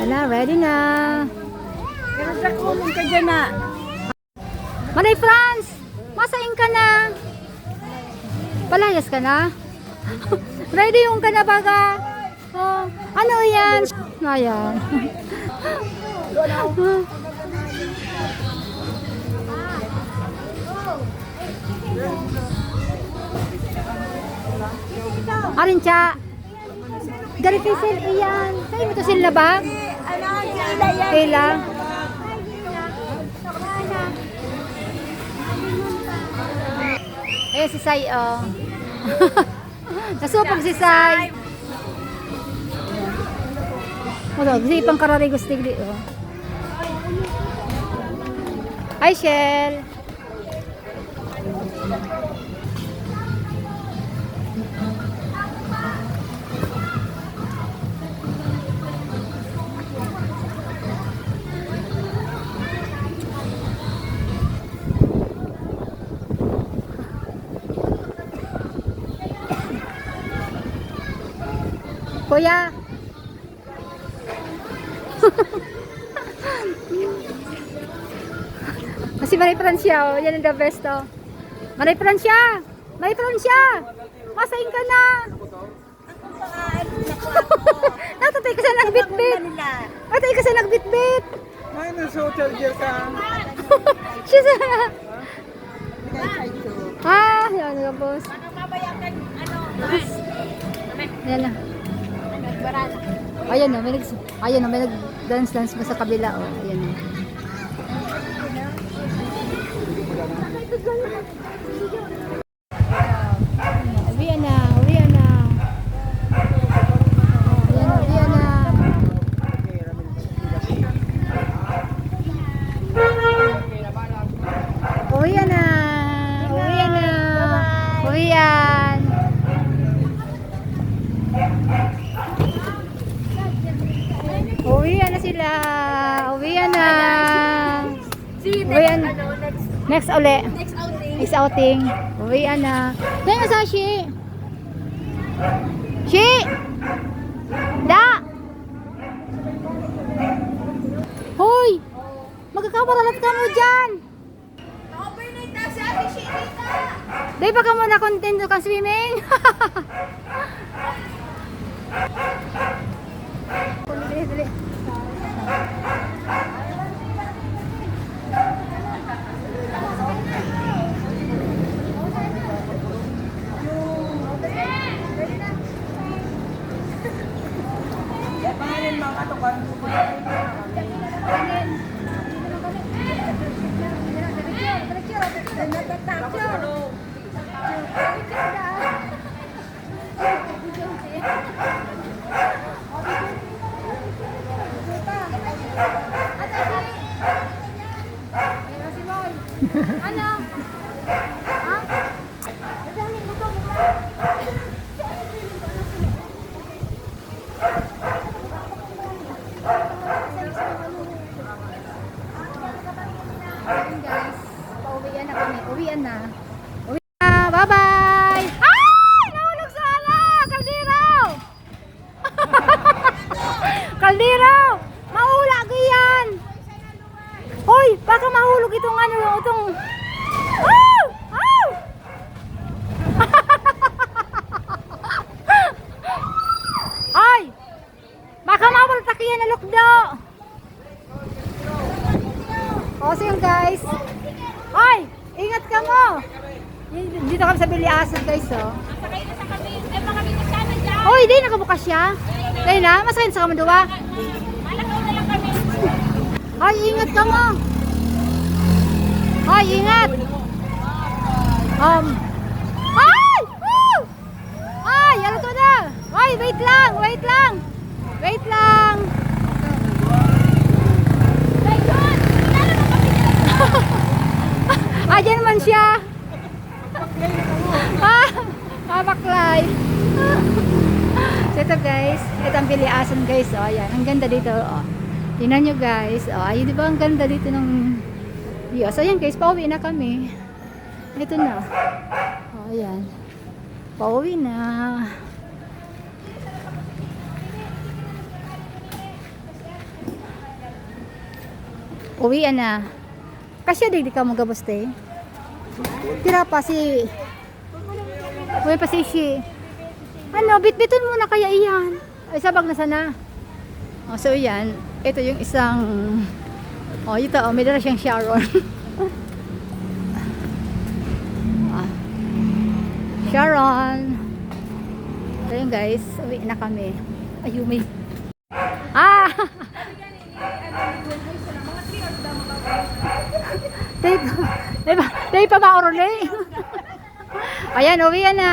Wala, ready na. Pero sa kulong ka dyan na. Manay Franz, masaing ka na. Palayas ka na? ready yung ka na baga? Oh, ano yan? Ayan. Arin cha. Sel iyan. Kaya mo to sila ba? Kayla. Eh si Sai oh. Nasupag si Sai. Ano, si pang kararigos tigli oh. Hi Shell. Kuya. Kasi Maray Francia, oh. yan ang the best, oh. Maray Francia! Maray Francia! Masain ka na! Natatay ka sa nagbitbit! Natay ka sa nagbitbit! May nasa hotel gear ka. Siya sa... Ah, yan nga, boss. Ayan na. Ayan na, may nag... Ayan na, may nag-dance-dance pa sa kabila, oh. Ayan na. Uwian na, uwian na. Oh, ayan na, uwian na. Uwian na. Uwian na. Uwian. Uwian na sila. Uwian na. See, Uwian. ano, next, Next uli. next outing. Next outing. Uwian na. Kaya sa Shi. Shi! Da! Hoy! Magkakabaralat ka mo dyan! Overnight na si Ate Shinita. Dahil pa ka muna content kang swimming. Ano? Ha? Ayun guys, pauwian na kami. Uwian na. Uwi na. Bye-bye! Ay! Nahulog sa ala! Kaldero! Kaldero! Mahula ko! Hoy! Baka mahulog itong ano, itong... Oh! Oh! Ay! Baka mawaltak yan na lukdo! O, so yun guys. Ay! Ingat ka mo! Dito kami sa Biliasan guys, oh. Sakay na sa kami. Eh, mga binigyan dyan. Hoy, di nakabukas siya. Dahil na, masakin sa kamanduwa. Malakaw na lang kami. Ay, ingat ka mo. Ay, ingat. Um. Ay! Woo! Ay, ano ko na? Ay, wait lang, wait lang. Wait lang. Ayun! Kilala mo kami nila. Ah, dyan naman siya. ah, mabaklay. so ito guys, ito ang piliasan guys. Oh, ayan, ang ganda dito. Oh. Tingnan nyo guys. Oh, ayun, di ba ang ganda dito ng view. So ayan guys, pauwi na kami. Ito na. Oh, ayan. Pauwi na. Uwian na. Kasi di ka mo gabos te. Tira pa si Uwi pa si Shi. Ano, bitbiton muna kaya iyan. Ay, sabag na sana. O, so yan. Ito yung isang Oh, ito, oh, may dala siyang Sharon. ah. Sharon. So yun guys, uwi na kami. Ayumi. Ah! Tayo, tayo pa, tayo pa mauruli. Ayan, uwi na.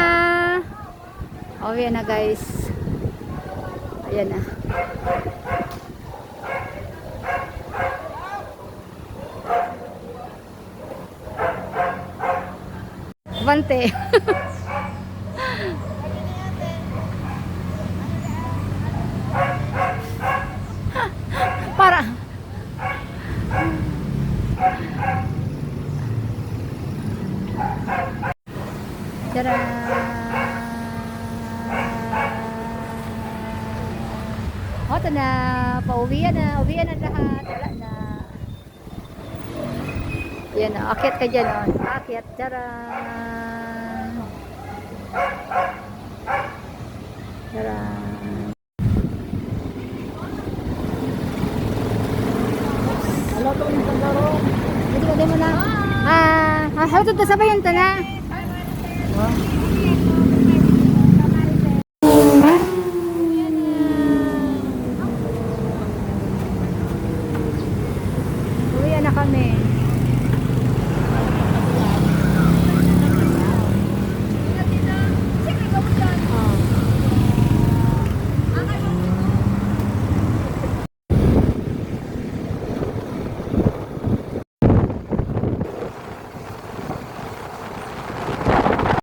Uwi na guys. Ayan na. Bante. Tara. Ito na. Pauwian na. Uwian na lahat. Wala na. Yan na. Akit ka dyan. O. Akit. Charan. Charan. Hello to yung sandaro. Dito ka mo na. Ah, ah, how to sabayan to na. Oh.